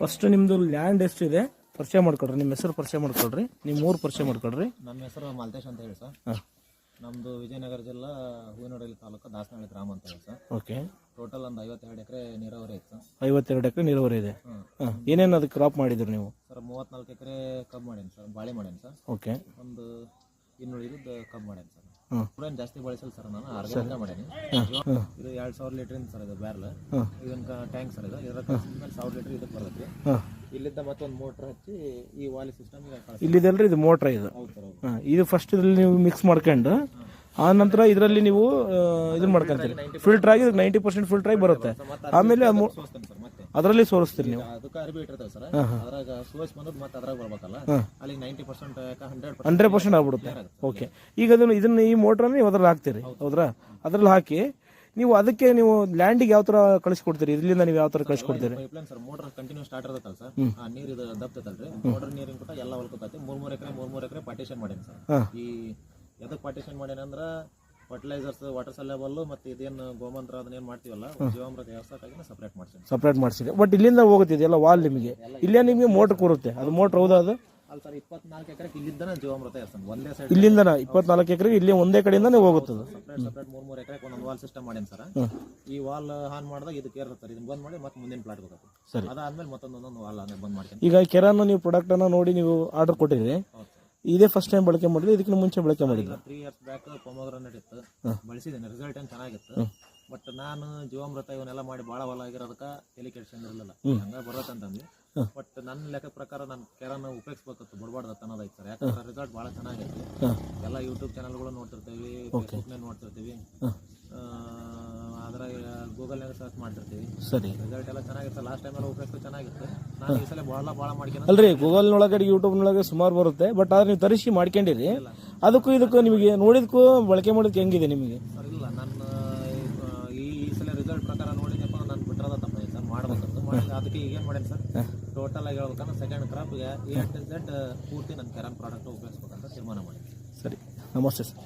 First ನಿಮ್ಮದು land ಎಷ್ಟು ಇದೆ? ಪರಿಚಯ ಮಾಡ್ಕೊಡ್ರಿ. ನಿಮ್ಮ ಹೆಸರು ಪರಿಚಯ ಮಾಡ್ಕೊಳ್ರಿ ನಿಮ್ಮ ಊರು ಪರಿಚಯ ಮಾಡ್ಕೊಳ್ರಿ ನಮ್ಮ ಹೆಸರು ಮಾಲ್ತೇಶ್ ಅಂತ ಹೇಳಿ ಸರ್. ಹಾಂ. ನಮ್ಮದು ವಿಜಯನಗರ ಜಿಲ್ಲಾ ಹೂವಿನಡಲಿ ತಾಲೂಕು ದಾಸನಹಳ್ಳಿ ಗ್ರಾಮ ಅಂತ ಹೇಳಿ ಸರ್. ಓಕೆ. ಟೋಟಲ್ ಒಂದು ಐವತ್ತೆರಡು ಎಕರೆ ನೀರಾವರಿ ಐತೆ ಸರ್. ಐವತ್ತೆರಡು ಎಕರೆ ನೀರಾವರಿ ಇದೆ. ಹಾಂ. ಏನೇನು ಅದಕ್ಕೆ ಕ್ರಾಪ್ ಮಾಡಿದ್ರಿ ನೀವು? ಸರ್ ಮೂವತ್ನಾಲ್ಕು ಎಕರೆ ಕಬ್ ಮಾಡೇನಿ ಸರ್. ಬಾಳೆ ಮಾಡೇನಿ ಸರ್. ಓಕೆ. ಒಂದು ಇನ್ನುಳಿದಿದ್ದು ಕಬ್ ಮಾಡೇನಿ ಸರ್. ಏನು ಜಾಸ್ತಿ ಬಳಸಲ್ಲ ಸರ್ ನಾನು ಆರ್ಗ್ಯಾನಿಕ ಮಾಡೇನಿ. ಇದು ಎರಡು ಸಾವಿರ ಲೀಟರ್ ಸರ್ ಇದು ಬ್ಯಾರಲ್ ಇದನ್ ಟ್ಯಾಂಕ್ ಸರ್ ಇದು. ಇದರ ಮೇಲೆ ಸಾವಿರ ಲೀಟರ್ ಇದಕ್ಕೆ ಬರುತ್ತೆ. ಹಾಂ ಇಲ್ಲಿದ್ದ ಮತ್ತೊಂದು ಮೋಟರ್ ಹಚ್ಚಿ ಈ ವಾಲಿ ಸಿಸ್ಟಮ್ ಇಲ್ಲಿದಲ್ರಿ ಇದು ಮೋಟ್ರ್ ಇದು. ಇದು ಫಸ್ಟ್ ಇದರಲ್ಲಿ ನೀವು ಮಿಕ್ಸ್ ಮಾಡ್ಕೊಂಡು ಆ ನಂತರ ಇದರಲ್ಲಿ ನೀವು ಇದನ್ನ ಮಾಡ್ಕೊಂತೀರಿ. ಫಿಲ್ಟರ್ ಆಗಿ ನೈಂಟಿ ಪರ್ಸೆಂಟ್ ಫಿಲ್ಟರ್ ಆಗಿ ಬರುತ್ತೆ. ಆಮೇಲೆ ಅದರಲ್ಲಿ ಸೋರಿಸ್ತೀರಿ ನೀವು. ಅದಕ್ಕೆ ಇಟ್ಟಿರ್ತೇವೆ ಸರ್. ಅದ್ರಾಗ ಸೋಸ್ ಬಂದದ್ದು ಮತ್ತೆ ಅದ್ರಾಗ ಬರ್ಬೇಕಲ್ಲ? ಅಲ್ಲಿಗೆ ninety percent hundred percent hundred percent ಆಗ್ಬಿಡುತ್ತೆ. ಓಕೆ ಈಗ ಅದನ್ನು ಇದನ್ನ ಈ ಮೋಟ್ರನ್ನ ನೀವು ಅದ್ರಲ್ಲಿ ಹಾಕ್ತೀರಿ. ಹೌದ್ರಾ? ಅದ್ರಲ್ಲಿ ಹಾಕಿ ನೀವು ಅದಕ್ಕೆ ನೀವು ಲ್ಯಾಂಡಿಗೆ ಯಾವ ತರ ಕಳಿಸ್ಕೊಡ್ತೀರಿ? ಇದರಿಂದ ನೀವು ಯಾವ ತರ ಕಳಿಸ್ಕೊಡ್ತೀರಿ? Pipeline sir motor continue start ಇರತ್ತಲ್ಲ ಸರ್ ಆ ನೀರು ಇದು ದಬ್ತೈತಲ್ರಿ? ಮೋಟರ್ ನೀರಿನ ಕೂಡ ಎಲ್ಲ ಹೊಲ್ಕೋತೈತಿ ಮೂರ್ ಮೂರ್ ಎಕರೆ ಮೂರ್ ಮೂರ್ ಎಕರೆ ಪಾರ್ಟಿಷನ್ ಮಾಡೇನಿ ಸರ್. ಈ ಎದಕ್ ಪಾರ್ಟಿಷನ್ ಮಾಡೇನಿ ಅಂದ್ರ ಫರ್ಟಿಲೈಸರ್ಸ್ ವಾಟರ್ ಸಲ್ಯಬಲ್ ಮತ್ತೆ ಇದೇನು ಗೋಮಂತ್ರ ಅದನ್ನೇನು ಮಾಡ್ತೀವಲ್ಲ ಜೀವಾಮೃತ ವ್ಯವಸ್ಥೆ ಸಪರೇಟ್ ಮಾಡ್ತೀನಿ ಸಪ್ರೇಟ್ ಮಾಡಿಸಿದೆ ಬಟ್ ಇಲ್ಲಿಂದ ಹೋಗುತ್ತೆ ಇದೆಲ್ಲ ವಾಲ್ ನಿಮಗೆ. ಇಲ್ಲೇ ನಿಮಗೆ ಮೋಟ್ರ್ ಕೂರುತ್ತೆ. ಅದು ಮೋಟ್ರ್ ಹೌದಾ ಅದು? ಅಲ್ಲ ಸರ್ ಇಪ್ಪತ್ನಾಲ್ಕು ಎಕರೆ ಇಲ್ಲಿದ್ದಾನೆ ಜೀವಾಮೃತ ಇರ್ತಾನೆ ಒಂದೇ ಸೈಡ್ ಇಲ್ಲಿಂದ ಇಪ್ಪತ್ನಾಲ್ಕು ಎಕರೆ ಇಲ್ಲಿ ಒಂದೇ ಕಡೆಯಿಂದನೇ ಹೋಗುತ್ತದೆ. ಸಪ್ರೇಟ್ ಸಪ್ರೇಟ್ ಮೂರು ಮೂರು ಎಕರೆ ಒಂದೊಂದು ವಾಲ್ ಸಿಸ್ಟಮ್ ಮಾಡೇನಿ ಸರ್ ಈ ವಾಲ್ ಹಾನ್ ಮಾಡಿದಾಗ ಇದು ಕೇರ್ ಸರ್ ಇದನ್ನ ಬಂದ್ ಮಾಡಿ ಮತ್ತೆ ಮುಂದಿನ ಪ್ಲಾಟ್ ಹೋಗುತ್ತೆ ಸರಿ. ಅದಾದ್ಮೇಲೆ ಮತ್ತೊಂದೊಂದೊಂದು ವಾಲ್ ಬಂದ್ ಮಾಡ್ತೀನಿ ಈಗ ಕೆರಾನ ನೀವು ಪ್ರಾಡಕ್ಟ್ ಅನ್ನ ನೋಡಿ ನೀವು ಆರ್ಡರ್ ಸರ್ ಇದೇ ಫಸ್ಟ್ ಟೈಮ್ ಬಳಕೆ ಮಾಡಿದ್ರೆ ಇದಕ್ಕಿಂತ ಮುಂಚೆ ಬಳಕೆ ಮಾಡಿದ್ರು. ತ್ರೀ ಇಯರ್ಸ್ ಬ್ಯಾಕ್ ಪೊಮಗ್ರನೇಟ್ ಇತ್ತು. ಬಳಸಿದ್ದೇನೆ ರಿಸಲ್ಟ್ ಏನು ಚೆನ್ನಾಗಿತ್ತು. ಬಟ್ ನಾನು ಜೀವಾಮೃತ ಇವನ್ನೆಲ್ಲ ಮಾಡಿ ಭಾಳ ಹೊಲ ಆಗಿರೋದಕ್ಕೆ ತಲೆ ಇರಲಿಲ್ಲ. ಹಂಗ ಬರತ್ತಂತಂದು ಬಟ್ ನನ್ನ ಲೆಕ್ಕ ಪ್ರಕಾರ ನಾನು ಕೆರನ್ನ ಉಪಯೋಗಿಸ್ಬೇಕಿತ್ತು ಬಿಡಬಾರ್ದು ಅನ್ನೋದೈತೆ ಸರ್. ಯಾಕಂದ್ರೆ ರಿಸಲ್ಟ್ ಭಾಳ ಚೆನ್ನಾಗಿತ್ತು ಎಲ್ಲ ಯೂಟ್ಯೂಬ್ ಚಾನಲ್ಗಳು ನೋಡ್ತಿರ್ತೀವಿ ಫೇಸ್ಬುಕ್ನೇ ನೋಡ್ತಿರ್ತೀವಿ. ಗೂಗಲ್ನಾಗ ಸರ್ಚ್ ಮಾಡ್ತಿರ್ತೀವಿ. ಸರಿ. ರಿಸಲ್ಟ್ ಎಲ್ಲ ಚೆನ್ನಾಗಿತ್ತು. ಲಾಸ್ಟ್ ಟೈಮ್ ಎಲ್ಲ ಉಪಯೋಗ ಚೆನ್ನಾಗಿತ್ತು. ನಾನು ಈ ಸಲ ಭಾಳ ಭಾಳ ಮಾಡ್ಕೊಂಡು. ಅಲ್ರಿ ಗೂಗಲ್ನೊಳಗಡೆ ಯೂಟ್ಯೂಬ್ನೊಳಗೆ ಸುಮಾರು ಬರುತ್ತೆ ಬಟ್ ಆದ್ರೆ ನೀವು ತರಿಸಿ ಮಾಡ್ಕೊಂಡಿರಿ. ಅದಕ್ಕೂ ಇದಕ್ಕೂ ನಿಮಗೆ ನೋಡಿದಕ್ಕೂ ಬಳಕೆ ಮಾಡೋದಕ್ಕೆ ಹೆಂಗಿದೆ ನಿಮಗೆ? ಸರ್ ಇಲ್ಲ. ನನ್ನ ಈ ಈ ಸಲ ರಿಸಲ್ಟ್ ಪ್ರಕಾರ ನೋಡಿದಪ್ಪ ನಾನು ಬಿಟ್ಟಿರೋದ ತಪ್ಪ ಸರ್. ಮಾಡ್ಬೇಕಂತ ಮಾಡಿ ಅದಕ್ಕೆ ಈಗ ಏನು ಮಾಡೇನಿ ಸರ್? ಟೋಟಲ್ ಆಗಿ ಹೇಳ್ಬೇಕಂದ್ರೆ ಸೆಕೆಂಡ್ ಕ್ರಾಪ್ಗೆ ಎ ಟು ಝೆಡ್ ಪೂರ್ತಿ ನನ್ನ ಕೆರನ್ ಪ್ರಾಡಕ್ಟ್ ಉಪಯೋಗಿಸ್ಬೇಕಂತ ತೀರ್ಮಾನ ಮಾಡಿ ಸರಿ. ನಮಸ್ತೆ ಸರ್.